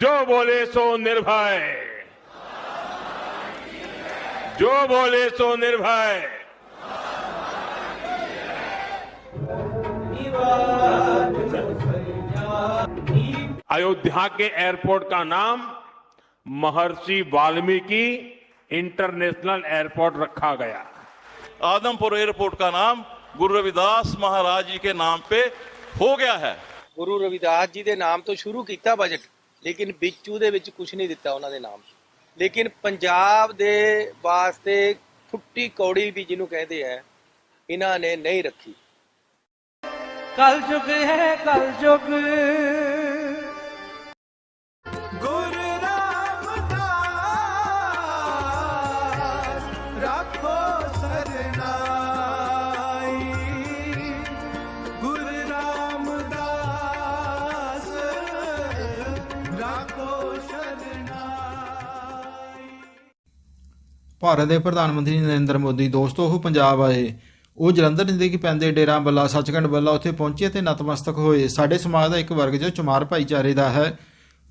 जो बोले सो निर्भय। जो बोले सो निर्भय। अयोध्या के एयरपोर्ट का नाम महर्षि वाल्मीकि इंटरनेशनल एयरपोर्ट रखा गया। आदमपुर एयरपोर्ट का नाम गुरु रविदास महाराज जी के नाम पे हो गया है। गुरु रविदास जी के नाम तो शुरू किया बजट। ਲੇਕਿਨ ਵਿੱਚ ਉਹਦੇ ਵਿੱਚ ਕੁਝ ਨਹੀਂ ਦਿੱਤਾ ਉਹਨਾਂ ਦੇ ਨਾਮ। ਲੇਕਿਨ ਪੰਜਾਬ ਦੇ ਵਾਸਤੇ ਫੁੱਟੀ ਕੌੜੀ ਵੀ ਜਿਹਨੂੰ ਕਹਿੰਦੇ ਆ, ਇਹਨਾਂ ਨੇ ਨਹੀਂ ਰੱਖੀ। ਕਲ ਯੁਗ ਹੈ ਕਲ ਯੁਗ। ਰੱਖੋ ਸਰਨਾਈ। ਭਾਰਤ ਦੇ ਪ੍ਰਧਾਨ ਮੰਤਰੀ ਨਰਿੰਦਰ ਮੋਦੀ, ਦੋਸਤੋ, ਉਹ ਪੰਜਾਬ ਆਏ। ਉਹ ਜਲੰਧਰ ਨਜ਼ਦੀਕ ਪੈਂਦੇ ਡੇਰਾ ਬੱਲਾ, ਸੱਚਖੰਡ ਬੱਲਾ ਉੱਥੇ ਪਹੁੰਚੇ ਤੇ ਨਤਮਸਤਕ ਹੋਏ। ਸਾਡੇ ਸਮਾਜ ਦਾ ਇੱਕ ਵਰਗ ਜੋ ਚਮਾਰ ਭਾਈਚਾਰੇ ਦਾ ਹੈ।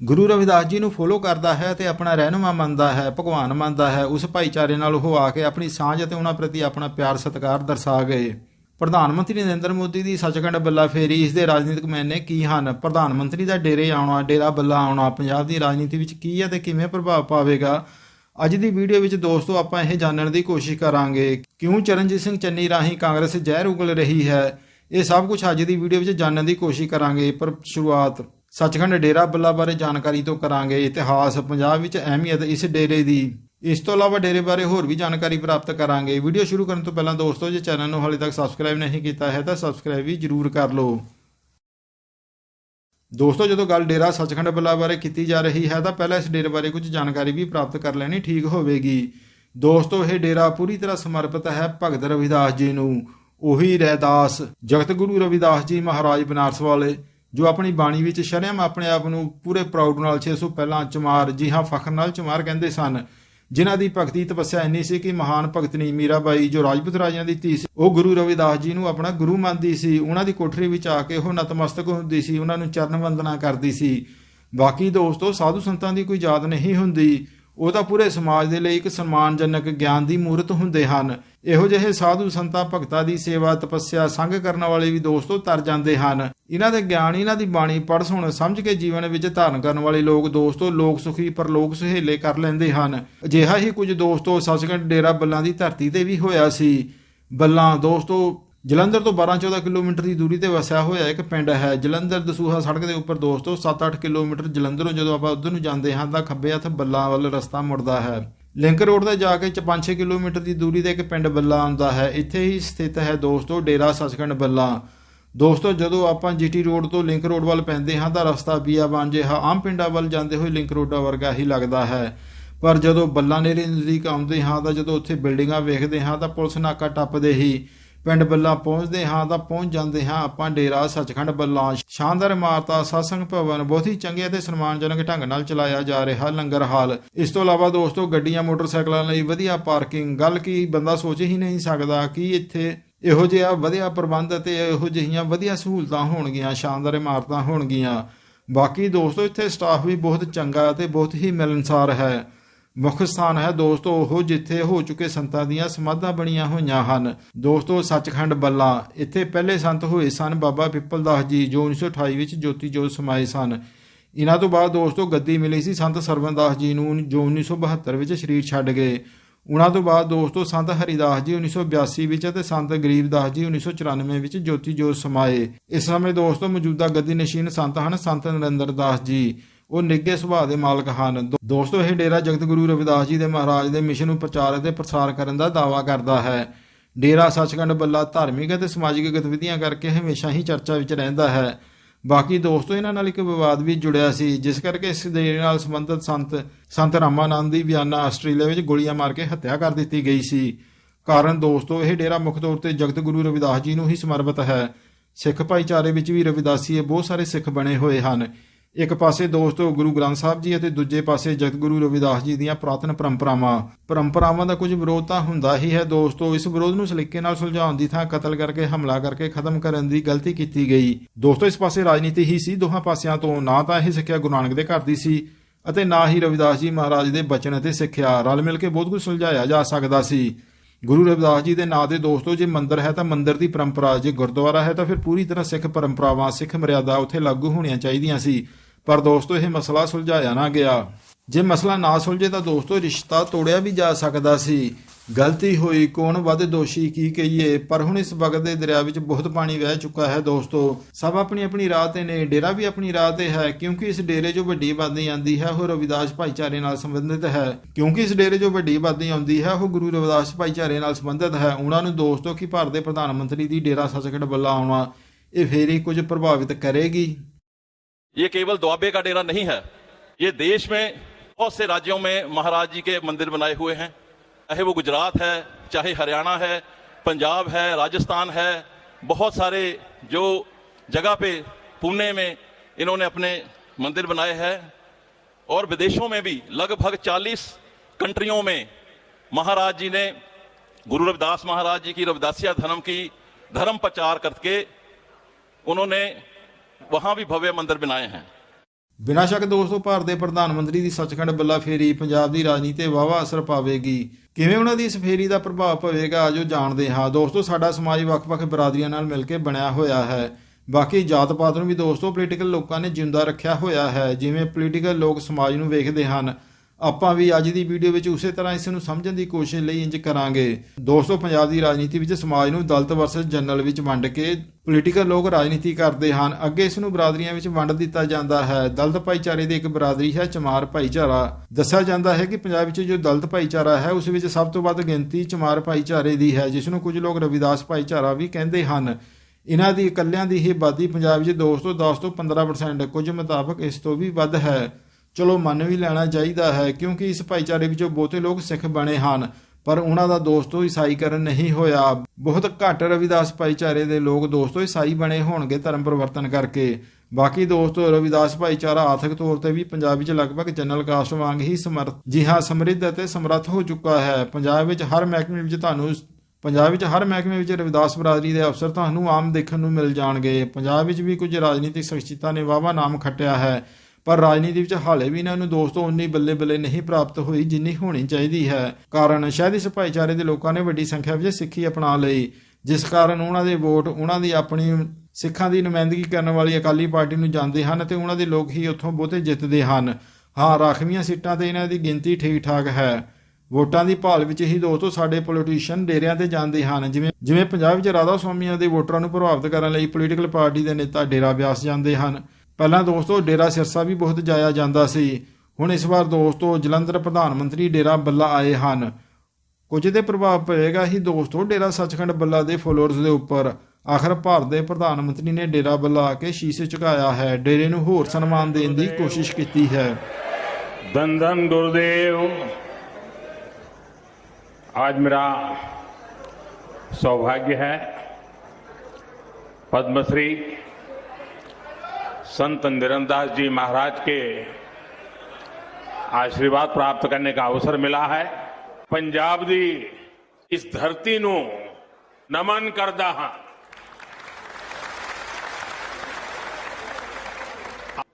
ਗੁਰੂ ਰਵਿਦਾਸ ਜੀ ਨੂੰ ਫੋਲੋ ਕਰਦਾ ਹੈ ਤੇ ਆਪਣਾ ਰਹਿਨੁਮਾ ਮੰਨਦਾ ਹੈ, ਭਗਵਾਨ ਮੰਨਦਾ ਹੈ। ਉਸ ਭਾਈਚਾਰੇ ਨਾਲ ਉਹ ਆ ਕੇ ਆਪਣੀ ਸਾਂਝ ਅਤੇ ਉਹਨਾਂ ਪ੍ਰਤੀ ਆਪਣਾ ਪਿਆਰ, ਸਤਿਕਾਰ ਦਰਸਾ ਗਏ। ਪ੍ਰਧਾਨ ਮੰਤਰੀ ਨਰਿੰਦਰ ਮੋਦੀ ਦੀ ਸੱਚਖੰਡ ਬੱਲਾ ਫੇਰੀ, ਇਸ ਦੇ ਰਾਜਨੀਤਿਕ ਮਾਇਨੇ ਕੀ ਹਨ? ਪ੍ਰਧਾਨ ਮੰਤਰੀ ਦਾ ਡੇਰੇ ਆਉਣਾ, ਡੇਰਾ ਬੱਲਾ ਆਉਣਾ ਪੰਜਾਬ ਦੀ ਰਾਜਨੀਤੀ ਵਿੱਚ ਕੀ ਹੈ ਤੇ ਕਿਵੇਂ ਪ੍ਰਭਾਵ ਪਾਵੇਗਾ? ਅੱਜ ਦੀ ਵੀਡੀਓ ਵਿੱਚ ਦੋਸਤੋ ਆਪਾਂ ਇਹ ਜਾਣਨ ਦੀ ਕੋਸ਼ਿਸ਼ ਕਰਾਂਗੇ, ਕਿਉਂ ਚਰਨਜੀਤ ਸਿੰਘ ਚੰਨੀ ਰਾਹੀਂ ਕਾਂਗਰਸ ਜ਼ਹਿਰ ਉਗਲ ਰਹੀ ਹੈ? ਇਹ ਸਭ ਕੁਝ ਅੱਜ ਦੀ ਵੀਡੀਓ ਵਿੱਚ ਜਾਣਨ ਦੀ ਕੋਸ਼ਿਸ਼ ਕਰਾਂਗੇ। ਪਰ ਸ਼ੁਰੂਆਤ ਸੱਚਖੰਡ ਡੇਰਾ ਬੱਲਾ ਬਾਰੇ ਜਾਣਕਾਰੀ ਤੋਂ ਕਰਾਂਗੇ। ਇਤਿਹਾਸ ਪੰਜਾਬ ਵਿੱਚ ਅਹਿਮੀਅਤ ਇਸ ਡੇਰੇ ਦੀ। ਇਸ ਤੋਂ ਇਲਾਵਾ ਡੇਰੇ ਬਾਰੇ ਹੋਰ ਵੀ ਜਾਣਕਾਰੀ ਪ੍ਰਾਪਤ ਕਰਾਂਗੇ। ਵੀਡੀਓ ਸ਼ੁਰੂ ਕਰਨ ਤੋਂ ਪਹਿਲਾਂ ਦੋਸਤੋ, ਜੇ ਚੈਨਲ ਨੂੰ ਹਾਲੇ ਤੱਕ ਸਬਸਕ੍ਰਾਈਬ ਨਹੀਂ ਕੀਤਾ ਹੈ, ਤਾਂ ਸਬਸਕ੍ਰਾਈਬ ਵੀ ਜਰੂਰ ਕਰ ਲਓ। ਦੋਸਤੋ, ਜਦੋਂ ਗੱਲ ਡੇਰਾ ਸੱਚਖੰਡ ਬੱਲਾ ਬਾਰੇ ਕੀਤੀ ਜਾ ਰਹੀ ਹੈ, ਤਾਂ ਪਹਿਲਾਂ ਇਸ ਡੇਰੇ ਬਾਰੇ ਕੁਝ ਜਾਣਕਾਰੀ ਵੀ ਪ੍ਰਾਪਤ ਕਰ ਲੈਣੀ ਠੀਕ ਹੋਵੇਗੀ। ਦੋਸਤੋ, ਇਹ ਡੇਰਾ ਪੂਰੀ ਤਰ੍ਹਾਂ ਸਮਰਪਿਤ ਹੈ ਭਗਤ ਰਵਿਦਾਸ ਜੀ ਨੂੰ। ਉਹੀ ਰਹਿਦਾਸ ਜਗਤ ਗੁਰੂ ਰਵਿਦਾਸ ਜੀ ਮਹਾਰਾਜ ਬਨਾਰਸ ਵਾਲੇ, ਜੋ ਆਪਣੀ ਬਾਣੀ ਵਿੱਚ ਸ਼ਰਮ ਆਪਣੇ ਆਪ ਨੂੰ ਪੂਰੇ ਪ੍ਰਾਊਡ ਨਾਲ 600 ਪਹਿਲਾਂ ਚਮਾਰ, ਜੀ ਹਾਂ, ਫਖਰ ਨਾਲ ਚਮਾਰ ਕਹਿੰਦੇ ਸਨ। ਜਿਨ੍ਹਾਂ ਦੀ ਭਗਤੀ ਤਪੱਸਿਆ ਇੰਨੀ ਸੀ ਕਿ ਮਹਾਨ ਭਗਤਨੀ ਮੀਰਾਬਾਈ ਜੋ ਰਾਜਪੂਤ ਰਾਜਿਆਂ ਦੀ ਧੀ ਸੀ, ਉਹ ਗੁਰੂ ਰਵਿਦਾਸ ਜੀ ਨੂੰ ਆਪਣਾ ਗੁਰੂ ਮੰਨਦੀ ਸੀ। ਉਹਨਾਂ ਦੀ ਕੋਠਰੀ ਵਿੱਚ ਆ ਕੇ ਉਹ ਨਤਮਸਤਕ ਹੁੰਦੀ ਸੀ, ਉਹਨਾਂ ਨੂੰ ਚਰਨ ਵੰਦਨਾ ਕਰਦੀ ਸੀ। ਬਾਕੀ ਦੋਸਤੋ, ਸਾਧੂ ਸੰਤਾਂ ਦੀ ਕੋਈ ਯਾਦ ਨਹੀਂ ਹੁੰਦੀ। ਉਹ ਤਾਂ ਪੂਰੇ ਸਮਾਜ ਦੇ ਲਈ ਇੱਕ ਸਨਮਾਨਜਨਕ ਗਿਆਨ ਦੀ ਮੂਰਤ ਹੁੰਦੇ ਹਨ। ਇਹੋ ਜਿਹੇ ਸਾਧੂ ਸੰਤਾਂ ਭਗਤਾਂ ਦੀ ਸੇਵਾ, ਤਪੱਸਿਆ, ਸੰਗ ਕਰਨ ਵਾਲੇ ਵੀ ਦੋਸਤੋ ਤਰ ਜਾਂਦੇ ਹਨ। ਇਹਨਾਂ ਦੇ ਗਿਆਨ, ਇਹਨਾਂ ਦੀ ਬਾਣੀ ਪੜ੍ਹ ਸੁਣ ਸਮਝ ਕੇ ਜੀਵਨ ਵਿੱਚ ਧਾਰਨ ਕਰਨ ਵਾਲੇ ਲੋਕ ਦੋਸਤੋ ਲੋਕ ਸੁਖੀ, ਪਰਲੋਕ ਸੁਹੇਲੇ ਕਰ ਲੈਂਦੇ ਹਨ। ਅਜਿਹਾ ਹੀ ਕੁਝ ਦੋਸਤੋ ਸੱਚਖੰਡ ਡੇਰਾ ਬੱਲਾਂ ਦੀ ਧਰਤੀ ਤੇ ਵੀ ਹੋਇਆ ਸੀ। ਬੱਲਾਂ ਦੋਸਤੋ ਜਲੰਧਰ ਤੋਂ 12-14 ਕਿਲੋਮੀਟਰ ਦੀ ਦੂਰੀ ਤੇ ਵਸਿਆ ਹੋਇਆ ਇੱਕ ਪਿੰਡ ਹੈ। ਜਲੰਧਰ ਦਸੂਹਾ ਸੜਕ ਦੇ ਉੱਪਰ ਦੋਸਤੋ 7-8 ਕਿਲੋਮੀਟਰ ਜਲੰਧਰੋਂ ਜਦੋਂ ਆਪਾਂ ਉਧਰ ਨੂੰ ਜਾਂਦੇ ਹਾਂ ਤਾਂ ਖੱਬੇ ਹੱਥ ਬੱਲਾਂ ਵੱਲ ਰਸਤਾ ਮੁੜਦਾ ਹੈ। ਲਿੰਕ ਰੋਡ ਤੇ ਜਾ ਕੇ 5-6 ਕਿਲੋਮੀਟਰ ਦੀ ਦੂਰੀ ਤੇ ਇੱਕ ਪਿੰਡ ਬੱਲਾ ਆਉਂਦਾ ਹੈ। ਇੱਥੇ ਹੀ ਸਥਿਤ ਹੈ ਦੋਸਤੋ ਡੇਰਾ ਸੱਚਖੰਡ ਬੱਲਾ। ਦੋਸਤੋ, ਜਦੋਂ ਆਪਾਂ ਜੀਟੀ ਰੋਡ ਤੋਂ ਲਿੰਕ ਰੋਡ ਵੱਲ ਪੈਂਦੇ ਹਾਂ ਤਾਂ ਰਸਤਾ ਬੀਆਬਾਨ ਜਿਹਾ ਆਮ ਪਿੰਡਾਂ ਵੱਲ ਜਾਂਦੇ ਹੋਏ ਲਿੰਕ ਰੋਡਾਂ ਵਰਗਾ ਹੀ ਲੱਗਦਾ ਹੈ। ਪਰ ਜਦੋਂ ਬੱਲਾ ਨੇੜੇ ਨਜ਼ਦੀਕ ਆਉਂਦੇ ਹਾਂ ਤਾਂ ਜਦੋਂ ਉੱਥੇ ਬਿਲਡਿੰਗਾਂ ਵੇਖਦੇ ਹਾਂ ਤਾਂ ਪੁਲਿਸ ਨਾਕਾ ਟੱਪਦੇ ਹੀ ਪਿੰਡ ਬੱਲਾ ਪਹੁੰਚਦੇ ਹਾਂ ਤਾਂ ਪਹੁੰਚ ਜਾਂਦੇ ਹਾਂ ਆਪਾਂ ਡੇਰਾ ਸੱਚਖੰਡ ਬੱਲਾ। ਸ਼ਾਨਦਾਰ ਇਮਾਰਤਾਂ, satsang ਭਵਨ, ਬਹੁਤ ਹੀ ਚੰਗੇ ਅਤੇ ਸਨਮਾਨਜਨਕ ਢੰਗ ਨਾਲ ਚਲਾਇਆ ਜਾ ਰਿਹਾ ਲੰਗਰ ਹਾਲ। ਇਸ ਤੋਂ ਇਲਾਵਾ ਦੋਸਤੋ, ਗੱਡੀਆਂ, ਮੋਟਰਸਾਈਕਲਾਂ ਲਈ ਵਧੀਆ ਪਾਰਕਿੰਗ। ਗੱਲ ਕੀ, ਬੰਦਾ ਸੋਚ ਹੀ ਨਹੀਂ ਸਕਦਾ ਕਿ ਇੱਥੇ ਇਹੋ ਜਿਹਾ ਵਧੀਆ ਪ੍ਰਬੰਧ ਅਤੇ ਇਹੋ ਜਿਹੀਆਂ ਵਧੀਆ ਸਹੂਲਤਾਂ ਹੋਣਗੀਆਂ, ਸ਼ਾਨਦਾਰ ਇਮਾਰਤਾਂ ਹੋਣਗੀਆਂ। ਬਾਕੀ ਦੋਸਤੋ, ਇੱਥੇ ਸਟਾਫ ਵੀ ਬਹੁਤ ਚੰਗਾ ਅਤੇ ਬਹੁਤ ਹੀ ਮਿਲਨਸਾਰ ਹੈ। ਮੁੱਖ ਸਥਾਨ ਹੈ ਦੋਸਤੋ, ਉਹ ਜਿੱਥੇ ਹੋ ਚੁੱਕੇ ਸੰਤਾਂ ਦੀਆਂ ਸਮਾਧਾਂ ਬਣੀਆਂ ਹੋਈਆਂ ਹਨ। ਦੋਸਤੋ, ਸੱਚਖੰਡ ਬੱਲਾ, ਇੱਥੇ ਪਹਿਲੇ ਸੰਤ ਹੋਏ ਸਨ ਬਾਬਾ ਪਿੱਪਲ ਦਾਸ ਜੀ, ਜੋ 1928 ਵਿੱਚ ਜੋਤੀ ਜੋਤ ਸਮਾਏ ਸਨ। ਇਹਨਾਂ ਤੋਂ ਬਾਅਦ ਦੋਸਤੋ, ਗੱਦੀ ਮਿਲੀ ਸੀ ਸੰਤ ਸਰਵਨਦਾਸ ਜੀ ਨੂੰ, ਜੋ 1972 ਵਿੱਚ ਸਰੀਰ ਛੱਡ ਗਏ। ਉਹਨਾਂ ਤੋਂ ਬਾਅਦ ਦੋਸਤੋ, ਸੰਤ ਹਰੀਦਾਸ ਜੀ 1982 ਵਿੱਚ ਅਤੇ ਸੰਤ ਗਰੀਬਦਾਸ ਜੀ 1994 ਵਿੱਚ ਜੋਤੀ ਜੋਤ ਸਮਾਏ। ਇਸ ਸਮੇਂ ਦੋਸਤੋ, ਮੌਜੂਦਾ ਗੱਦੀ ਨਸ਼ੀਨ ਸੰਤ ਹਨ ਸੰਤ ਨਰਿੰਦਰ ਦਾਸ ਜੀ। ਉਹ ਨਿੱਘੇ ਸੁਭਾਅ ਦੇ ਮਾਲਕ ਹਨ। ਦੋ- ਦੋਸਤੋ, ਇਹ ਡੇਰਾ ਜਗਤ ਗੁਰੂ ਰਵਿਦਾਸ ਜੀ ਦੇ ਮਹਾਰਾਜ ਦੇ ਮਿਸ਼ਨ ਨੂੰ ਪ੍ਰਚਾਰ ਅਤੇ ਪ੍ਰਸਾਰ ਕਰਨ ਦਾ ਦਾਅਵਾ ਕਰਦਾ ਹੈ। ਡੇਰਾ ਸੱਚਖੰਡ ਬੱਲਾ ਧਾਰਮਿਕ ਅਤੇ ਸਮਾਜਿਕ ਗਤੀਵਿਧੀਆਂ ਕਰਕੇ ਹਮੇਸ਼ਾ ਹੀ ਚਰਚਾ ਵਿੱਚ ਰਹਿੰਦਾ ਹੈ। ਬਾਕੀ ਦੋਸਤੋ, ਇਹਨਾਂ ਨਾਲ ਇੱਕ ਵਿਵਾਦ ਵੀ ਜੁੜਿਆ ਸੀ, ਜਿਸ ਕਰਕੇ ਇਸ ਡੇਰੇ ਨਾਲ ਸੰਬੰਧਿਤ ਸੰਤ ਸੰਤ ਰਾਮਾਨੰਦ ਦੀ ਬਿਆਨਾ ਆਸਟ੍ਰੇਲੀਆ ਵਿੱਚ ਗੋਲੀਆਂ ਮਾਰ ਕੇ ਹੱਤਿਆ ਕਰ ਦਿੱਤੀ ਗਈ ਸੀ। ਕਾਰਨ ਦੋਸਤੋ, ਇਹ ਡੇਰਾ ਮੁੱਖ ਤੌਰ ਤੇ ਜਗਤ ਗੁਰੂ ਰਵਿਦਾਸ ਜੀ ਨੂੰ ਹੀ ਸਮਰਪਿਤ ਹੈ। ਸਿੱਖ ਭਾਈਚਾਰੇ ਵਿੱਚ ਵੀ ਰਵਿਦਾਸੀਏ ਬਹੁਤ ਸਾਰੇ ਸਿੱਖ ਬਣੇ ਹੋਏ ਹਨ। ਇੱਕ ਪਾਸੇ ਦੋਸਤੋ ਗੁਰੂ ਗ੍ਰੰਥ ਸਾਹਿਬ ਜੀ ਅਤੇ ਦੂਜੇ ਪਾਸੇ ਜਗਤ ਗੁਰੂ ਰਵਿਦਾਸ ਜੀ ਦੀਆਂ ਪੁਰਾਤਨ ਪਰੰਪਰਾਵਾਂ। ਪਰੰਪਰਾਵਾਂ ਦਾ ਕੁਝ ਵਿਰੋਧ ਤਾਂ ਹੁੰਦਾ ਹੀ ਹੈ ਦੋਸਤੋ। ਇਸ ਵਿਰੋਧ ਨੂੰ ਸਲੀਕੇ ਨਾਲ ਸੁਲਝਾਉਣ ਦੀ ਥਾਂ ਕਤਲ ਕਰਕੇ ਹਮਲਾ ਕਰਕੇ ਖਤਮ ਕਰਨ ਦੀ ਗਲਤੀ ਕੀਤੀ ਗਈ। ਦੋਸਤੋ, ਇਸ ਪਾਸੇ ਰਾਜਨੀਤੀ ਹੀ ਸੀ ਦੋਹਾਂ ਪਾਸਿਆਂ ਤੋਂ। ਨਾ ਤਾਂ ਇਹ ਸਿੱਖਿਆ ਗੁਰੂ ਨਾਨਕ ਦੇ ਘਰ ਦੀ ਸੀ ਅਤੇ ਨਾ ਹੀ ਰਵਿਦਾਸ ਜੀ ਮਹਾਰਾਜ ਦੇ ਬਚਨ ਅਤੇ ਸਿੱਖਿਆ। ਰਲ ਮਿਲ ਕੇ ਬਹੁਤ ਕੁਝ ਸੁਲਝਾਇਆ ਜਾ ਸਕਦਾ ਸੀ। ਗੁਰੂ ਰਵਿਦਾਸ ਜੀ ਦੇ ਨਾਂ ਦੇ ਦੋਸਤੋ, ਜੇ ਮੰਦਰ ਹੈ ਤਾਂ ਮੰਦਰ ਦੀ ਪਰੰਪਰਾ, ਜੇ ਗੁਰਦੁਆਰਾ ਹੈ ਤਾਂ ਫਿਰ ਪੂਰੀ ਤਰ੍ਹਾਂ ਸਿੱਖ ਪਰੰਪਰਾਵਾਂ, ਸਿੱਖ ਮਰਿਆਦਾ ਉੱਥੇ ਲਾਗੂ ਹੋਣੀਆਂ ਚਾਹੀਦੀਆਂ ਸੀ। ਪਰ ਦੋਸਤੋ, ਇਹ ਮਸਲਾ ਸੁਲਝਾਇਆ ਨਾ ਗਿਆ। ਜੇ ਮਸਲਾ ਨਾ ਸੁਲਝੇ ਤਾਂ ਦੋਸਤੋ, ਰਿਸ਼ਤਾ ਤੋੜਿਆ ਵੀ ਜਾ ਸਕਦਾ ਸੀ। ਗਲਤੀ ਹੋਈ ਕੌਣ ਵੱਧ ਦੋਸ਼ੀ ਕੀ ਕਹੀਏ ਪਰ ਹੁਣ ਇਸ ਵਕਤ ਦੇ ਦਰਿਆ ਵਿੱਚ ਬਹੁਤ ਪਾਣੀ ਵਹਿ ਚੁੱਕਾ ਹੈ ਦੋਸਤੋ ਸਭ ਆਪਣੀ ਆਪਣੀ ਰਾਹ ਤੇ ਨੇ ਡੇਰਾ ਵੀ ਆਪਣੀ ਰਾਹ ਤੇ ਹੈ ਕਿਉਂਕਿ ਇਸ ਡੇਰੇ 'ਚੋਂ ਵੱਡੀ ਆਬਾਦੀ ਆਂਦੀ ਹੈ ਉਹ ਰਵਿਦਾਸ ਭਾਈਚਾਰੇ ਨਾਲ ਸੰਬੰਧਿਤ ਹੈ ਕਿਉਂਕਿ ਇਸ ਡੇਰੇ 'ਚੋਂ ਵੱਡੀ ਆਬਾਦੀ ਆਉਂਦੀ ਹੈ ਉਹ ਗੁਰੂ ਰਵਿਦਾਸ ਭਾਈਚਾਰੇ ਨਾਲ ਸੰਬੰਧਿਤ ਹੈ ਉਹਨਾਂ ਨੂੰ ਦੋਸਤੋ ਕਿ ਭਾਰਤ ਦੇ ਪ੍ਰਧਾਨ ਮੰਤਰੀ ਦੀ ਡੇਰਾ ਸੱਚਖੰਡ ਬੱਲਾ ਆਉਣਾ ਇਹ ਫੇਰ ਹੀ ਕੁਝ ਪ੍ਰਭਾਵਿਤ ਕਰੇਗੀ ये केवल दुआबे का डेरा नहीं है ये देश में बहुत से राज्यों में महाराज जी के मंदिर बनाए हुए हैं चाहे वो गुजरात है, चाहे हरियाणा है, पंजाब है, राजस्थान है, बहुत सारे जो जगह पे पुणे में इन्होंने अपने मंदिर बनाए हैं और विदेशों में भी लगभग 40 कंट्रियों में महाराज जी ने, गुरु रविदास महाराज जी की, रविदासिया धर्म की धर्म प्रचार करके उन्होंने वहाँ भी भव्य मंदिर बनाए हैं। ਬਿਨਾਂ ਸ਼ੱਕ ਦੋਸਤੋ, ਭਾਰਤ ਦੇ ਪ੍ਰਧਾਨ ਮੰਤਰੀ ਦੀ ਸੱਚਖੰਡ ਬੱਲਾ ਫੇਰੀ ਪੰਜਾਬ ਦੀ ਰਾਜਨੀਤੀ ਤੇ ਵਾਵਾ ਅਸਰ ਪਾਵੇਗੀ। ਕਿਵੇਂ ਉਹਨਾਂ ਦੀ ਇਸ ਫੇਰੀ ਦਾ ਪ੍ਰਭਾਵ ਪਵੇਗਾ ਆਜੋ ਜਾਣਦੇ ਹਾਂ। ਦੋਸਤੋ, ਸਾਡਾ ਸਮਾਜ ਵੱਖ-ਵੱਖ ਬਰਾਦਰੀਆਂ ਨਾਲ ਮਿਲ ਕੇ ਬਣਿਆ ਹੋਇਆ ਹੈ। ਬਾਕੀ ਜਾਤ ਪਾਤ ਨੂੰ ਵੀ ਦੋਸਤੋ ਪੋਲੀਟੀਕਲ ਲੋਕਾਂ ਨੇ ਜਿਉਂਦਾ ਰੱਖਿਆ ਹੋਇਆ ਹੈ। ਜਿਵੇਂ ਪੋਲੀਟੀਕਲ ਲੋਕ ਸਮਾਜ ਨੂੰ ਵੇਖਦੇ ਹਨ ਆਪਾਂ ਵੀ ਅੱਜ ਦੀ ਵੀਡੀਓ ਵਿੱਚ ਉਸੇ ਤਰ੍ਹਾਂ ਇਸ ਨੂੰ ਸਮਝਣ ਦੀ ਕੋਸ਼ਿਸ਼ ਲਈ ਇੰਜ ਕਰਾਂਗੇ। ਦੋਸਤੋ, ਪੰਜਾਬ ਦੀ ਰਾਜਨੀਤੀ ਵਿੱਚ ਸਮਾਜ ਨੂੰ ਦਲਤ ਵਰਸਸ ਜਨਰਲ ਵਿੱਚ ਵੰਡ ਕੇ ਪੋਲੀਟੀਕਲ ਲੋਕ ਰਾਜਨੀਤੀ ਕਰਦੇ ਹਨ। ਅੱਗੇ ਇਸ ਨੂੰ ਬਰਾਦਰੀਆਂ ਵਿੱਚ ਵੰਡ ਦਿੱਤਾ ਜਾਂਦਾ ਹੈ। ਦਲਤ ਭਾਈਚਾਰੇ ਦੀ ਇੱਕ ਬਰਾਦਰੀ ਹੈ ਚਮਾਰ ਭਾਈਚਾਰਾ। ਦੱਸਿਆ ਜਾਂਦਾ ਹੈ ਕਿ ਪੰਜਾਬ ਵਿੱਚ ਜੋ ਦਲਤ ਭਾਈਚਾਰਾ ਹੈ, ਉਸ ਵਿੱਚ ਸਭ ਤੋਂ ਵੱਧ ਗਿਣਤੀ ਚਮਾਰ ਭਾਈਚਾਰੇ ਦੀ ਹੈ, ਜਿਸ ਨੂੰ ਕੁਝ ਲੋਕ ਰਵਿਦਾਸ ਭਾਈਚਾਰਾ ਵੀ ਕਹਿੰਦੇ ਹਨ। ਇਹਨਾਂ ਦੀ ਇਕੱਲਿਆਂ ਦੀ ਹੀ ਆਬਾਦੀ ਪੰਜਾਬ ਵਿੱਚ ਦੋਸਤੋ 10 ਤੋਂ 15% ਕੁਝ ਮੁਤਾਬਕ ਇਸ ਤੋਂ ਵੀ ਵੱਧ ਹੈ। ਚਲੋ ਮੰਨ ਵੀ ਲੈਣਾ ਚਾਹੀਦਾ ਹੈ, ਕਿਉਂਕਿ ਇਸ ਭਾਈਚਾਰੇ ਵਿੱਚੋਂ ਬਹੁਤੇ ਲੋਕ ਸਿੱਖ ਬਣੇ ਹਨ, ਪਰ ਉਹਨਾਂ ਦਾ ਦੋਸਤੋ ਈਸਾਈਕਰਨ ਨਹੀਂ ਹੋਇਆ। ਬਹੁਤ ਘੱਟ ਰਵਿਦਾਸ ਭਾਈਚਾਰੇ ਦੇ ਲੋਕ ਦੋਸਤੋ ਈਸਾਈ ਬਣੇ ਹੋਣਗੇ ਧਰਮ ਪਰਿਵਰਤਨ ਕਰਕੇ। ਬਾਕੀ ਦੋਸਤੋ, ਰਵਿਦਾਸ ਭਾਈਚਾਰਾ ਆਰਥਿਕ ਤੌਰ ਤੇ ਵੀ ਪੰਜਾਬ ਵਿੱਚ ਲਗਭਗ ਜਨਰਲ ਕਾਸਟ ਵਾਂਗ ਹੀ ਸਮਰਥ ਜੀ ਹਾਂ, ਸਮਰਿੱਧ ਅਤੇ ਸਮਰੱਥ ਹੋ ਚੁੱਕਾ ਹੈ। ਪੰਜਾਬ ਵਿੱਚ ਹਰ ਮਹਿਕਮੇ ਵਿੱਚ ਤੁਹਾਨੂੰ ਪੰਜਾਬ ਵਿੱਚ ਹਰ ਮਹਿਕਮੇ ਵਿੱਚ ਰਵਿਦਾਸ ਬਰਾਦਰੀ ਦੇ ਅਫਸਰ ਤੁਹਾਨੂੰ ਆਮ ਦੇਖਣ ਨੂੰ ਮਿਲ ਜਾਣਗੇ। ਪੰਜਾਬ ਵਿੱਚ ਵੀ ਕੁਝ ਰਾਜਨੀਤਿਕ ਸ਼ਖਸੀਅਤਾਂ ਨੇ ਵਾਵਾ ਨਾਮ ਖੱਟਿਆ ਹੈ। ਪਰ ਰਾਜਨੀਤੀ ਵਿੱਚ ਹਾਲੇ ਵੀ ਇਹਨਾਂ ਨੂੰ ਦੋਸਤੋ ਉਨੀ ਬੱਲੇ ਬੱਲੇ ਨਹੀਂ ਪ੍ਰਾਪਤ ਹੋਈ ਜਿੰਨੀ ਹੋਣੀ ਚਾਹੀਦੀ ਹੈ। ਕਾਰਨ ਸ਼ਾਇਦ ਇਸ ਭਾਈਚਾਰੇ ਦੇ ਲੋਕਾਂ ਨੇ ਵੱਡੀ ਸੰਖਿਆ ਵਿੱਚ ਸਿੱਖੀ ਅਪਣਾ ਲਈ, ਜਿਸ ਕਾਰਨ ਉਹਨਾਂ ਦੇ ਵੋਟ, ਉਹਨਾਂ ਦੀ ਆਪਣੀ ਸਿੱਖਾਂ ਦੀ ਨੁਮਾਇੰਦਗੀ ਕਰਨ ਵਾਲੀ ਅਕਾਲੀ ਪਾਰਟੀ ਨੂੰ ਜਾਂਦੇ ਹਨ ਤੇ ਉਹਨਾਂ ਦੇ ਲੋਕ ਹੀ ਉੱਥੋਂ ਬਹੁਤੇ ਜਿੱਤਦੇ ਹਨ। ਹਾਂ, ਰਾਖਵੀਆਂ ਸੀਟਾਂ ਤੇ ਇਹਨਾਂ ਦੀ ਗਿਣਤੀ ਠੀਕ ਠਾਕ ਹੈ। ਵੋਟਾਂ ਦੀ ਭਾਲ ਵਿੱਚ ਹੀ ਦੋਸਤੋ ਸਾਡੇ ਪੋਲੀਟੀਸ਼ੀਅਨ ਡੇਰਿਆਂ ਤੇ ਜਾਂਦੇ ਹਨ, ਜਿਵੇਂ ਜਿਵੇਂ ਪੰਜਾਬ ਵਿੱਚ ਰਾਧਾ ਸਵਾਮੀਆਂ ਦੇ ਵੋਟਰਾਂ ਨੂੰ ਪ੍ਰਭਾਵਿਤ ਕਰਨ ਲਈ ਪੋਲੀਟੀਕਲ ਪਾਰਟੀ ਦੇ ਨੇਤਾ ਡੇਰਾ ਬਿਆਸ ਜਾਂਦੇ ਹਨ। ਪਹਿਲਾਂ ਦੋਸਤੋ ਡੇਰਾ ਸਿਰਸਾ ਵੀ ਬਹੁਤ ਜਾਇਆ ਜਾਂਦਾ ਸੀ ਹੁਣ ਇਸ ਵਾਰ ਦੋਸਤੋ ਜਲੰਧਰ ਪ੍ਰਧਾਨ ਮੰਤਰੀ ਡੇਰਾ ਬੱਲਾ ਆਏ ਹਨ ਕੁਝ ਦੇ ਪ੍ਰਭਾਵ ਪਏਗਾ ਹੀ ਦੋਸਤੋ ਡੇਰਾ ਸੱਚਖੰਡ ਬੱਲਾ ਦੇ ਫੋਲੋਅਰਸ ਦੇ ਉੱਪਰ ਆਖਰ ਭਾਰਤ ਦੇ ਪ੍ਰਧਾਨ ਮੰਤਰੀ ਨੇ ਡੇਰਾ ਬੱਲਾ ਆ ਕੇ ਸ਼ੀਸ਼ੇ ਝੁਕਾਇਆ ਹੈ ਡੇਰੇ ਨੂੰ ਹੋਰ ਸਨਮਾਨ ਦੇਣ ਦੀ ਕੋਸ਼ਿਸ਼ ਕੀਤੀ ਹੈ धन धन गुरुदेव आज मेरा सौभाग्य है पद्मश्री संत निरंदास जी महाराज के आशीर्वाद प्राप्त करने का अवसर मिला है। पंजाब दी इस धरती नमन करता हाँ।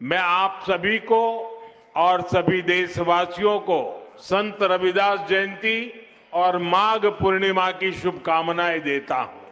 मैं आप सभी को और सभी देशवासियों को संत रविदास जयंती और माघ पूर्णिमा की शुभकामनाएँ देता हूँ।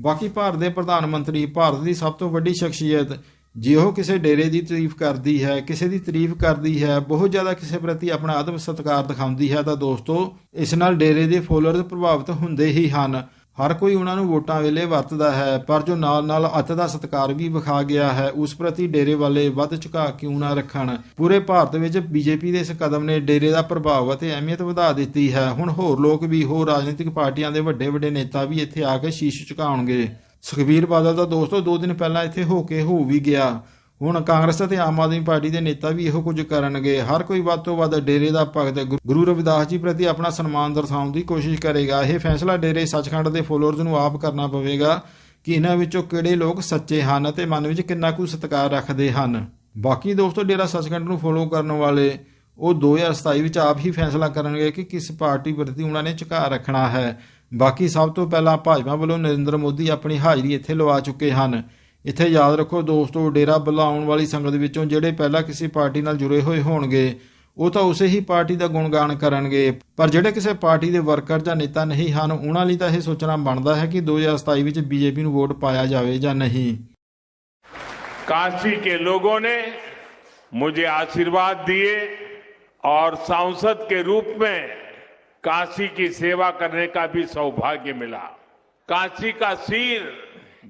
ਬਾਕੀ ਭਾਰਤ ਦੇ ਪ੍ਰਧਾਨ ਮੰਤਰੀ, ਭਾਰਤ ਦੀ ਸਭ ਤੋਂ ਵੱਡੀ ਸ਼ਖਸੀਅਤ ਜੇ ਉਹ ਕਿਸੇ ਡੇਰੇ ਦੀ ਤਾਰੀਫ ਕਰਦੀ ਹੈ, ਕਿਸੇ ਦੀ ਤਾਰੀਫ ਕਰਦੀ ਹੈ, ਬਹੁਤ ਜ਼ਿਆਦਾ ਕਿਸੇ ਪ੍ਰਤੀ ਆਪਣਾ ਆਦਮ ਸਤਿਕਾਰ ਦਿਖਾਉਂਦੀ ਹੈ, ਤਾਂ ਦੋਸਤੋ, ਇਸ ਨਾਲ ਡੇਰੇ ਦੇ ਫੋਲੋਅਰਸ ਪ੍ਰਭਾਵਿਤ ਹੁੰਦੇ ਹੀ ਹਨ। ਹਰ ਕੋਈ ਉਹਨਾਂ ਨੂੰ ਵੋਟਾਂ ਵੇਲੇ ਵਰਤਦਾ ਹੈ, ਪਰ ਜੋ ਨਾਲ ਨਾਲ ਅੱਤ ਦਾ ਸਤਿਕਾਰ ਵੀ ਵਿਖਾ ਗਿਆ ਹੈ, ਉਸ ਪ੍ਰਤੀ ਡੇਰੇ ਵਾਲੇ ਵੱਧ ਝੁਕਾ ਕਿਉਂ ਨਾ ਰੱਖਣ? ਪੂਰੇ ਭਾਰਤ ਵਿੱਚ ਬੀਜੇਪੀ ਦੇ ਇਸ ਕਦਮ ਨੇ ਡੇਰੇ ਦਾ ਪ੍ਰਭਾਵ ਅਤੇ ਅਹਿਮੀਅਤ ਵਧਾ ਦਿੱਤੀ ਹੈ। ਹੁਣ ਹੋਰ ਲੋਕ ਵੀ, ਹੋਰ ਰਾਜਨੀਤਿਕ ਪਾਰਟੀਆਂ ਦੇ ਵੱਡੇ ਵੱਡੇ ਨੇਤਾ ਵੀ ਇੱਥੇ ਆ ਕੇ ਸ਼ੀਸ਼ ਝੁਕਾਉਣਗੇ। ਸੁਖਬੀਰ ਬਾਦਲ ਦਾ ਦੋਸਤੋ, ਦੋ ਦਿਨ ਪਹਿਲਾਂ ਇੱਥੇ ਹੋ ਕੇ ਹੋ ਵੀ ਗਿਆ। ਹੁਣ ਕਾਂਗਰਸ ਅਤੇ ਆਮ ਆਦਮੀ ਪਾਰਟੀ ਦੇ ਨੇਤਾ ਵੀ ਇਹੋ ਕੁਝ ਕਰਨਗੇ। ਹਰ ਕੋਈ ਵੱਧ ਤੋਂ ਵੱਧ ਡੇਰੇ ਦਾ ਭਗਤ ਗੁ- ਗੁਰੂ ਰਵਿਦਾਸ ਜੀ ਪ੍ਰਤੀ ਆਪਣਾ ਸਨਮਾਨ ਦਰਸਾਉਣ ਦੀ ਕੋਸ਼ਿਸ਼ ਕਰੇਗਾ। ਇਹ ਫੈਸਲਾ ਡੇਰੇ ਸੱਚਖੰਡ ਦੇ ਫੋਲੋਅਰਸ ਨੂੰ ਆਪ ਕਰਨਾ ਪਵੇਗਾ ਕਿ ਇਹਨਾਂ ਵਿੱਚੋਂ ਕਿਹੜੇ ਲੋਕ ਸੱਚੇ ਹਨ ਅਤੇ ਮਨ ਵਿੱਚ ਕਿੰਨਾ ਕੁ ਸਤਿਕਾਰ ਰੱਖਦੇ ਹਨ। ਬਾਕੀ ਦੋਸਤੋ, ਡੇਰਾ ਸੱਚਖੰਡ ਨੂੰ ਫੋਲੋ ਕਰਨ ਵਾਲੇ ਉਹ 2027 ਵਿੱਚ ਆਪ ਹੀ ਫੈਸਲਾ ਕਰਨਗੇ ਕਿ ਕਿਸ ਪਾਰਟੀ ਪ੍ਰਤੀ ਉਹਨਾਂ ਨੇ ਝੁਕਾਅ ਰੱਖਣਾ ਹੈ। ਬਾਕੀ ਸਭ ਤੋਂ ਪਹਿਲਾਂ ਭਾਜਪਾ ਵੱਲੋਂ ਨਰਿੰਦਰ ਮੋਦੀ ਆਪਣੀ ਹਾਜ਼ਰੀ ਇੱਥੇ ਲਵਾ ਚੁੱਕੇ ਹਨ। ਇੱਥੇ ਯਾਦ ਰੱਖੋ ਦੋਸਤੋ ਡੇਰਾ ਬੱਲਾ ਆਉਣ ਵਾਲੀ ਸੰਗਤ ਵਿੱਚੋਂ ਜਿਹੜੇ ਪਹਿਲਾਂ ਕਿਸੇ ਪਾਰਟੀ ਨਾਲ ਜੁੜੇ ਹੋਏ ਹੋਣਗੇ ਉਹ ਤਾਂ ਉਸੇ ਹੀ ਪਾਰਟੀ ਦਾ ਗੁਣਗਾਨ ਕਰਨਗੇ ਪਰ ਜਿਹੜੇ ਕਿਸੇ ਪਾਰਟੀ ਦੇ ਵਰਕਰ ਜਾਂ ਨੇਤਾ ਨਹੀਂ ਹਨ ਉਹਨਾਂ ਲਈ ਤਾਂ ਇਹ ਸੋਚਣਾ ਬਣਦਾ ਹੈ ਕਿ 2027 ਵਿੱਚ ਬੀਜੇਪੀ ਨੂੰ ਵੋਟ ਪਾਇਆ ਜਾਵੇ ਜਾਂ ਨਹੀਂ काशी के लोगों ने मुझे आशीर्वाद दिए और सांसद के रूप में काशी की सेवा करने का भी सौभाग्य मिला काशी का सिर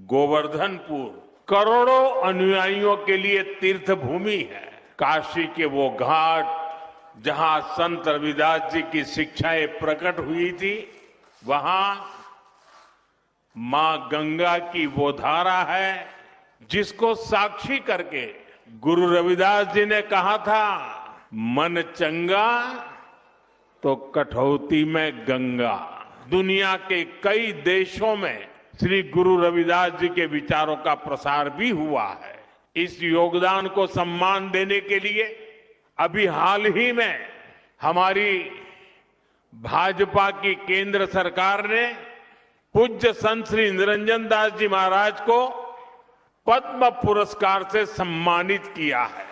गोवर्धनपुर करोड़ों अनुयायियों के लिए तीर्थ भूमि है। काशी के वो घाट, जहाँ संत रविदास जी की शिक्षाएँ प्रकट हुई थी, वहाँ माँ गंगा की वो धारा है, जिसको साक्षी करके गुरु रविदास जी ने कहा था, मन चंगा तो कठौती में गंगा। दुनिया के कई देशों में श्री गुरु रविदास जी के विचारों का प्रसार भी हुआ है इस योगदान को सम्मान देने के लिए अभी हाल ही में हमारी भाजपा की केंद्र सरकार ने पूज्य संत श्री निरंजन दास जी महाराज को पद्म पुरस्कार से सम्मानित किया है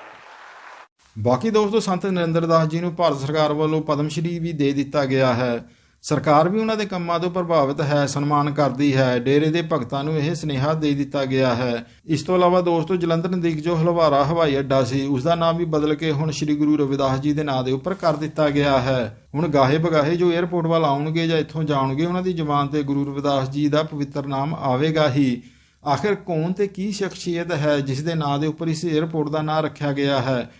ਬਾਕੀ ਦੋਸਤੋ ਸੰਤ ਨਰਿੰਦਰ ਦਾਸ ਜੀ ਨੂੰ ਭਾਰਤ ਸਰਕਾਰ ਵੱਲੋਂ ਪਦਮ ਸ਼੍ਰੀ ਵੀ ਦੇ ਦਿੱਤਾ ਗਿਆ ਹੈ ਸਰਕਾਰ ਵੀ ਉਹਨਾਂ ਦੇ ਕੰਮਾਂ ਤੋਂ ਪ੍ਰਭਾਵਿਤ ਹੈ, ਸਨਮਾਨ ਕਰਦੀ ਹੈ। ਡੇਰੇ ਦੇ ਭਗਤਾਂ ਨੂੰ ਇਹ ਸਨੇਹਾ ਦੇ ਦਿੱਤਾ ਗਿਆ ਹੈ। ਇਸ ਤੋਂ ਇਲਾਵਾ ਦੋਸਤੋ, ਜਲੰਧਰ ਨਜ਼ਦੀਕ ਜੋ ਹਲਵਾਰਾ ਹਵਾਈ ਅੱਡਾ ਸੀ ਉਸ ਦਾ ਨਾਮ ਵੀ ਬਦਲ ਕੇ ਹੁਣ ਸ੍ਰੀ ਗੁਰੂ ਰਵਿਦਾਸ ਜੀ ਦੇ ਨਾਂ ਦੇ ਉੱਪਰ ਕਰ ਦਿੱਤਾ ਗਿਆ ਹੈ। ਹੁਣ ਗਾਹੇ ਬਗਾਹੇ ਜੋ 에ਅਰਪੋਰਟ ਵੱਲ ਆਉਣਗੇ ਜਾਂ ਇੱਥੋਂ ਜਾਣਗੇ, ਉਹਨਾਂ ਦੀ ਜ਼ੁਬਾਨ ਤੇ ਗੁਰੂ ਰਵਿਦਾਸ ਜੀ ਦਾ ਪਵਿੱਤਰ ਨਾਮ ਆਵੇਗਾ ਹੀ। ਆਖਿਰ ਕੌਣ ਤੇ ਕੀ ਸ਼ਖਸੀਅਤ ਹੈ, ਜਿਸ ਦੇ ਨਾਂ ਦੇ ਉੱਪਰ ਇਸ 에ਅਰਪੋਰਟ ਦਾ ਨਾਂ ਰੱਖਿਆ ਗਿਆ ਹੈ?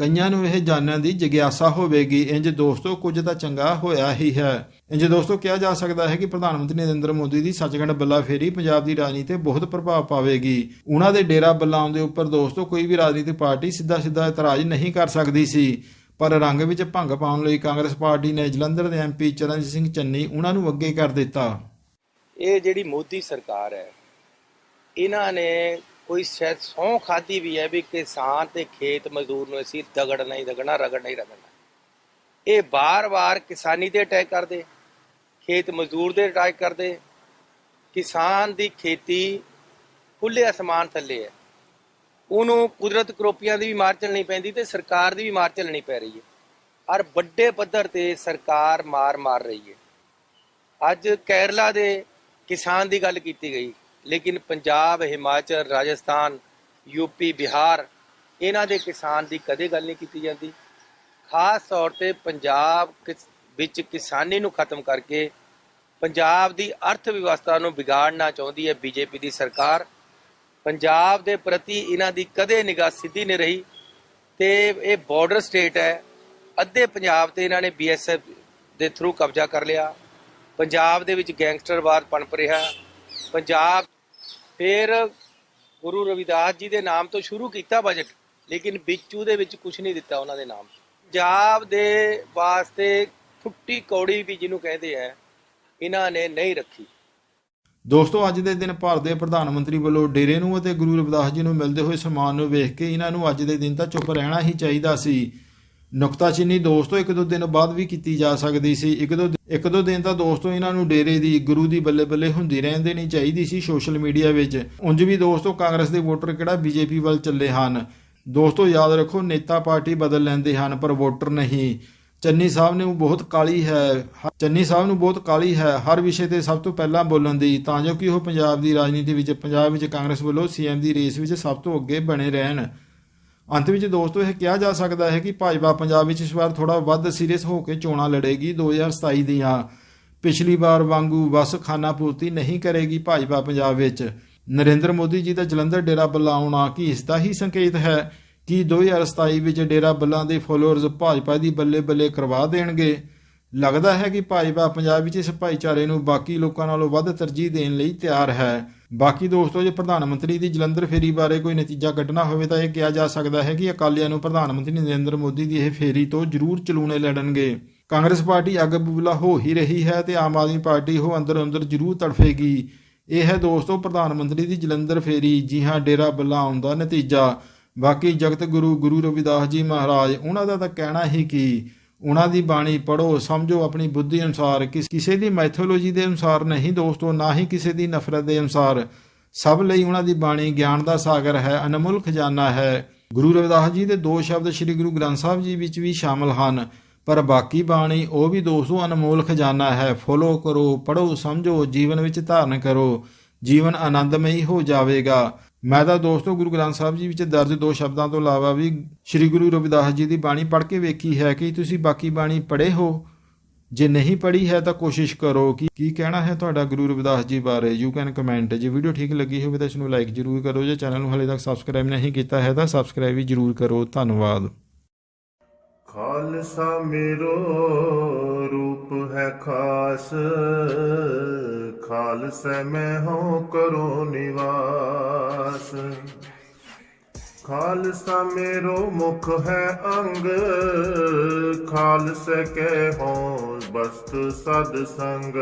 ਕਈਆਂ ਨੂੰ ਇਹ ਜਾਣਨ ਦੀ ਜਿਗਿਆਸਾ ਹੋਵੇਗੀ। ਇੰਜ ਦੋਸਤੋ, ਕੁਝ ਤਾਂ ਚੰਗਾ ਹੋਇਆ ਹੀ ਹੈ। ਇੰਜ ਦੋਸਤੋ, ਕਿਹਾ ਜਾ ਸਕਦਾ ਹੈ ਕਿ ਪ੍ਰਧਾਨ ਮੰਤਰੀ ਨਰਿੰਦਰ ਮੋਦੀ ਦੀ ਸੱਚਖੰਡ ਬੱਲਾ ਫੇਰੀ ਪੰਜਾਬ ਦੀ ਰਾਜਨੀਤੀ ਤੇ ਬਹੁਤ ਪ੍ਰਭਾਵ ਪਾਵੇਗੀ। ਉਹਨਾਂ ਦੇ ਡੇਰਾ ਬੱਲਾਉਣ ਦੇ ਉੱਪਰ ਦੋਸਤੋ, ਕੋਈ ਵੀ ਰਾਜਨੀਤਿਕ ਪਾਰਟੀ ਸਿੱਧਾ ਸਿੱਧਾ ਇਤਰਾਜ਼ ਨਹੀਂ ਕਰ ਸਕਦੀ ਸੀ। ਪਰ ਰੰਗ ਵਿੱਚ ਭੰਗ ਪਾਉਣ ਲਈ ਕਾਂਗਰਸ ਪਾਰਟੀ ਨੇ ਜਲੰਧਰ ਦੇ ਐਮਪੀ ਚਰਨਜੀਤ ਸਿੰਘ ਚੰਨੀ ਉਹਨਾਂ ਨੂੰ ਅੱਗੇ ਕਰ ਦਿੱਤਾ। ਇਹ ਜਿਹੜੀ ਮੋਦੀ ਸਰਕਾਰ ਹੈ, ਇਹਨਾਂ ਨੇ ਕੋਈ ਸ਼ਾਇਦ ਸਹੁੰ ਖਾਦੀ ਵੀ ਹੈ ਵੀ ਕਿਸਾਨ ਤੇ ਖੇਤ ਮਜ਼ਦੂਰ ਨੂੰ ਅਸੀਂ ਦਗੜ ਨਹੀਂ ਦਗਣਾ ਰਗੜ ਨਹੀਂ ਰਗੜਨਾ। ਇਹ ਬਾਰ-ਬਾਰ ਕਿਸਾਨੀ ਤੇ ਅਟੈਕ ਕਰਦੇ, ਖੇਤ ਮਜ਼ਦੂਰ ਦੇ ਅਟੈਕ ਕਰਦੇ। ਕਿਸਾਨ ਦੀ ਖੇਤੀ ਖੁੱਲੇ ਅਸਮਾਨ ਥੱਲੇ ਹੈ। ਉਹਨੂੰ ਕੁਦਰਤ ਕਰੋਪੀਆਂ ਦੀ ਵੀ ਮਾਰ ਚੱਲਣੀ ਪੈਂਦੀ ਤੇ ਸਰਕਾਰ ਦੀ ਵੀ ਮਾਰ ਚੱਲਣੀ ਪੈ ਰਹੀ ਹੈ। ਔਰ ਵੱਡੇ ਪੱਧਰ ਤੇ ਸਰਕਾਰ ਮਾਰ ਮਾਰ ਰਹੀ ਹੈ। ਅੱਜ ਕੇਰਲਾ ਦੇ ਕਿਸਾਨ ਦੀ ਗੱਲ ਕੀਤੀ ਗਈ। ਲੇਕਿਨ ਪੰਜਾਬ, ਹਿਮਾਚਲ, ਰਾਜਸਥਾਨ ਯੂਪੀ ਬਿਹਾਰ, ਇਹਨਾਂ ਦੇ ਕਿਸਾਨ ਦੀ ਕਦੇ ਗੱਲ ਨਹੀਂ ਕੀਤੀ ਜਾਂਦੀ। ਖਾਸ ਤੌਰ ਤੇ ਪੰਜਾਬ ਕਿਸ- ਵਿੱਚ ਕਿਸਾਨੀ ਨੂੰ ਖਤਮ ਕਰਕੇ ਪੰਜਾਬ ਦੀ ਅਰਥ ਵਿਵਸਥਾ ਨੂੰ ਵਿਗਾੜਨਾ ਚਾਹੁੰਦੀ ਹੈ ਬੀਜੇਪੀ ਦੀ ਸਰਕਾਰ। ਪੰਜਾਬ ਦੇ ਪ੍ਰਤੀ ਇਹਨਾਂ ਦੀ ਕਦੇ ਨਿਗਾਹ ਸਿੱਧੀ ਨਹੀਂ ਰਹੀ ਤੇ ਇਹ ਬਾਰਡਰ ਸਟੇਟ ਹੈ। ਅੱਧੇ ਪੰਜਾਬ ਤੇ ਇਹਨਾਂ ਨੇ ਬੀਐਸਐਫ ਦੇ ਥਰੂ ਕਬਜ਼ਾ ਕਰ ਲਿਆ। ਪੰਜਾਬ ਦੇ ਵਿੱਚ ਗੈਂਗਸਟਰਵਾਦ ਪਣਪ ਰਿਹਾ। ਪੰਜਾਬ ਫਿਰ ਗੁਰੂ ਰਵਿਦਾਸ ਜੀ ਦੇ ਨਾਮ ਤੋਂ ਸ਼ੁਰੂ ਕੀਤਾ ਬਜਟ, ਲੇਕਿਨ ਵਿੱਚ ਉਹਦੇ ਵਿੱਚ ਕੁਝ ਨਹੀਂ ਦਿੱਤਾ ਉਹਨਾਂ ਦੇ ਨਾਮ ਪੰਜਾਬ ਦੇ ਵਾਸਤੇ ਫੁੱਟੀ ਕੌੜੀ ਵੀ ਜਿਹਨੂੰ ਕਹਿੰਦੇ ਆ, ਇਹਨਾਂ ਨੇ ਨਹੀਂ ਰੱਖੀ। ਦੋਸਤੋ, ਅੱਜ ਦੇ ਦਿਨ ਭਾਰਤ ਦੇ ਪ੍ਰਧਾਨ ਮੰਤਰੀ ਵੱਲੋਂ ਡੇਰੇ ਨੂੰ ਅਤੇ ਗੁਰੂ ਰਵਿਦਾਸ ਜੀ ਨੂੰ ਮਿਲਦੇ ਹੋਏ ਸਨਮਾਨ ਨੂੰ ਵੇਖ ਕੇ ਇਹਨਾਂ ਨੂੰ ਅੱਜ ਦੇ ਦਿਨ ਤਾਂ ਚੁੱਪ ਰਹਿਣਾ ਹੀ ਚਾਹੀਦਾ ਸੀ। ਨੁਕਤਾਚੀਨੀ ਦੋਸਤੋ ਇੱਕ ਦੋ ਦਿਨ ਬਾਅਦ ਵੀ ਕੀਤੀ ਜਾ ਸਕਦੀ ਸੀ। ਇੱਕ ਦੋ ਇੱਕ ਦੋ ਦਿਨ ਤਾਂ ਦੋਸਤੋ ਇਹਨਾਂ ਨੂੰ ਡੇਰੇ ਦੀ, ਗੁਰੂ ਦੀ ਬੱਲੇ ਬੱਲੇ ਹੁੰਦੀ ਰਹਿੰਦੇ ਨਹੀਂ ਚਾਹੀਦੀ ਸੀ ਸੋਸ਼ਲ ਮੀਡੀਆ ਵਿੱਚ। ਉਂਝ ਵੀ ਦੋਸਤੋ ਕਾਂਗਰਸ ਦੇ ਵੋਟਰ ਕਿਹੜਾ ਬੀਜੇਪੀ ਵੱਲ ਚੱਲੇ ਹਨ? ਦੋਸਤੋ ਯਾਦ ਰੱਖੋ, ਨੇਤਾ ਪਾਰਟੀ ਬਦਲ ਲੈਂਦੇ ਹਨ, ਪਰ ਵੋਟਰ ਨਹੀਂ। ਚੰਨੀ ਸਾਹਿਬ ਨੇ ਬਹੁਤ ਕਾਲੀ ਹੈ। ਹ- ਚੰਨੀ ਸਾਹਿਬ ਨੂੰ ਬਹੁਤ ਕਾਲੀ ਹੈ। ਹਰ ਵਿਸ਼ੇ ਤੇ ਸਭ ਤੋਂ ਪਹਿਲਾਂ ਬੋਲਣ ਦੀ, ਤਾਂ ਜੋ ਕਿ ਉਹ ਪੰਜਾਬ ਦੀ ਰਾਜਨੀਤੀ ਵਿੱਚ, ਪੰਜਾਬ ਵਿੱਚ ਕਾਂਗਰਸ ਵੱਲੋਂ ਸੀਐਮ ਦੀ ਰੇਸ ਵਿੱਚ ਸਭ ਤੋਂ ਅੱਗੇ ਬਣੇ ਰਹਿਣ। ਅੰਤ ਵਿੱਚ ਦੋਸਤੋ ਇਹ ਕਿਹਾ ਜਾ ਸਕਦਾ ਹੈ ਕਿ ਭਾਜਪਾ ਪੰਜਾਬ ਵਿੱਚ ਇਸ ਵਾਰ ਥੋੜਾ ਵੱਧ ਸੀਰੀਅਸ ਹੋ ਕੇ ਚੋਣਾਂ ਲੜੇਗੀ। 2027 ਦੀਆਂ ਪਿਛਲੀ ਵਾਰ ਵਾਂਗੂ ਬਸ ਖਾਨਾ ਪੂਰਤੀ ਨਹੀਂ ਕਰੇਗੀ ਭਾਜਪਾ ਪੰਜਾਬ ਵਿੱਚ। ਨਰਿੰਦਰ ਮੋਦੀ ਜੀ ਦਾ ਜਲੰਧਰ ਡੇਰਾ ਬੱਲਾ ਆਉਣਾ ਕੀ ਇਸ ਦਾ ਹੀ ਸੰਕੇਤ ਹੈ ਕਿ 2027 ਵਿੱਚ ਡੇਰਾ ਬੱਲਾ ਦੇ ਫਾਲੋਅਰਸ ਭਾਜਪਾ ਦੀ ਬੱਲੇ ਬੱਲੇ ਕਰਵਾ ਦੇਣਗੇ। ਲੱਗਦਾ ਹੈ ਕਿ ਭਾਜਪਾ ਪੰਜਾਬ ਵਿੱਚ ਇਸ ਭਾਈਚਾਰੇ ਨੂੰ ਬਾਕੀ ਲੋਕਾਂ ਨਾਲੋਂ ਵੱਧ ਤਰਜੀਹ ਦੇਣ ਲਈ ਤਿਆਰ ਹੈ। ਬਾਕੀ ਦੋਸਤੋ, ਜੇ ਪ੍ਰਧਾਨ ਮੰਤਰੀ ਦੀ ਜਲੰਧਰ ਫੇਰੀ ਬਾਰੇ ਕੋਈ ਨਤੀਜਾ ਕੱਢਣਾ ਹੋਵੇ ਤਾਂ ਇਹ ਕਿਹਾ ਜਾ ਸਕਦਾ ਹੈ ਕਿ ਅਕਾਲੀਆਂ ਨੂੰ ਪ੍ਰਧਾਨ ਮੰਤਰੀ ਨਰਿੰਦਰ ਮੋਦੀ ਦੀ ਇਹ ਫੇਰੀ ਤੋਂ ਜ਼ਰੂਰ ਚਲੂਣੇ ਲੜਨਗੇ। ਕਾਂਗਰਸ ਪਾਰਟੀ ਅੱਗ ਬਬੂਲਾ ਹੋ ਹੀ ਰਹੀ ਹੈ ਤੇ ਆਮ ਆਦਮੀ ਪਾਰਟੀ ਉਹ ਅੰਦਰ ਅੰਦਰ ਜ਼ਰੂਰ ਤੜਫੇਗੀ। ਇਹ ਹੈ ਦੋਸਤੋ, ਪ੍ਰਧਾਨ ਮੰਤਰੀ ਦੀ ਜਲੰਧਰ ਫੇਰੀ। ਜੀ ਹਾਂ, ਡੇਰਾ ਬੱਲਾ ਆਉਣ ਦਾ ਨਤੀਜਾ। ਬਾਕੀ ਜਗਤ ਗੁਰੂ ਗੁਰੂ ਰਵਿਦਾਸ ਜੀ ਮਹਾਰਾਜ, ਉਹਨਾਂ ਦਾ ਤਾਂ ਕਹਿਣਾ ਹੀ ਕੀ ਉਹਨਾਂ ਦੀ ਬਾਣੀ ਪੜੋ ਸਮਝੋ ਆਪਣੀ ਬੁੱਧੀ ਅਨੁਸਾਰ। ਕਿਸ- ਕਿਸੇ ਦੀ ਮੈਥੋਲੋਜੀ ਦੇ ਅਨੁਸਾਰ ਨਹੀਂ ਦੋਸਤੋ, ਨਾ ਹੀ ਕਿਸੇ ਦੀ ਨਫ਼ਰਤ ਦੇ ਅਨੁਸਾਰ। ਸਭ ਲਈ ਉਹਨਾਂ ਦੀ ਬਾਣੀ ਗਿਆਨ ਦਾ ਸਾਗਰ ਹੈ, ਅਨਮੋਲ ਖਜ਼ਾਨਾ ਹੈ। ਗੁਰੂ ਰਵਿਦਾਸ ਜੀ ਦੇ ਦੋ ਸ਼ਬਦ ਸ੍ਰੀ ਗੁਰੂ ਗ੍ਰੰਥ ਸਾਹਿਬ ਜੀ ਵਿੱਚ ਵੀ ਸ਼ਾਮਲ ਹਨ। ਪਰ ਬਾਕੀ ਬਾਣੀ, ਉਹ ਵੀ ਦੋਸਤੋ ਅਨਮੋਲ ਖਜ਼ਾਨਾ ਹੈ। ਫੋਲੋ ਕਰੋ ਪੜੋ ਸਮਝੋ, ਜੀਵਨ ਵਿੱਚ ਧਾਰਨ ਕਰੋ। ਜੀਵਨ ਆਨੰਦਮਈ ਹੋ ਜਾਵੇਗਾ। ਮੈਂ ਤਾਂ ਦੋਸਤੋ ਗੁਰੂ ਗ੍ਰੰਥ ਸਾਹਿਬ ਜੀ ਵਿੱਚ ਦਰਜ ਦੋ ਸ਼ਬਦਾਂ ਤੋਂ ਇਲਾਵਾ ਵੀ ਸ੍ਰੀ ਗੁਰੂ ਰਵਿਦਾਸ ਜੀ ਦੀ ਬਾਣੀ ਪੜ੍ਹ ਕੇ ਵੇਖੀ ਹੈ ਕਿ ਤੁਸੀਂ ਬਾਕੀ ਬਾਣੀ ਪੜ੍ਹੇ ਹੋ। ਜੇ ਨਹੀਂ ਪੜ੍ਹੀ ਹੈ ਤਾਂ ਕੋਸ਼ਿਸ਼ ਕਰੋ ਕਿ ਕੀ ਕਹਿਣਾ ਹੈ ਤੁਹਾਡਾ ਗੁਰੂ ਰਵਿਦਾਸ ਜੀ ਬਾਰੇ। ਯੂ ਕੈਨ ਕਮੈਂਟ ਜੇ ਵੀਡੀਓ ਠੀਕ ਲੱਗੀ ਹੋਵੇ ਤਾਂ ਇਸ ਨੂੰ ਲਾਈਕ ਜ਼ਰੂਰ ਕਰੋ। ਜੇ ਚੈਨਲ ਨੂੰ ਹਾਲੇ ਤੱਕ ਸਬਸਕ੍ਰਾਈਬ ਨਹੀਂ ਕੀਤਾ ਹੈ ਤਾਂ ਸਬਸਕ੍ਰਾਈਬ ਵੀ ਜ਼ਰੂਰ ਕਰੋ। ਧੰਨਵਾਦ। ਖਾਲਸਾ ਮੇਰੋ ਰੂਪ ਹੈ ਖਾਸ। ਖਾਲਸਾ, ਮੈਂ ਹਉ ਕਰੋ ਨਿਵਾਸ। ਖਾਲਸਾ ਮੇਰੋ ਮੁਖ ਹੈ ਅੰਗ, ਖਾਲਸਾ ਕੈ ਹੋ ਬਸਤ ਸਦ ਸੰਗ।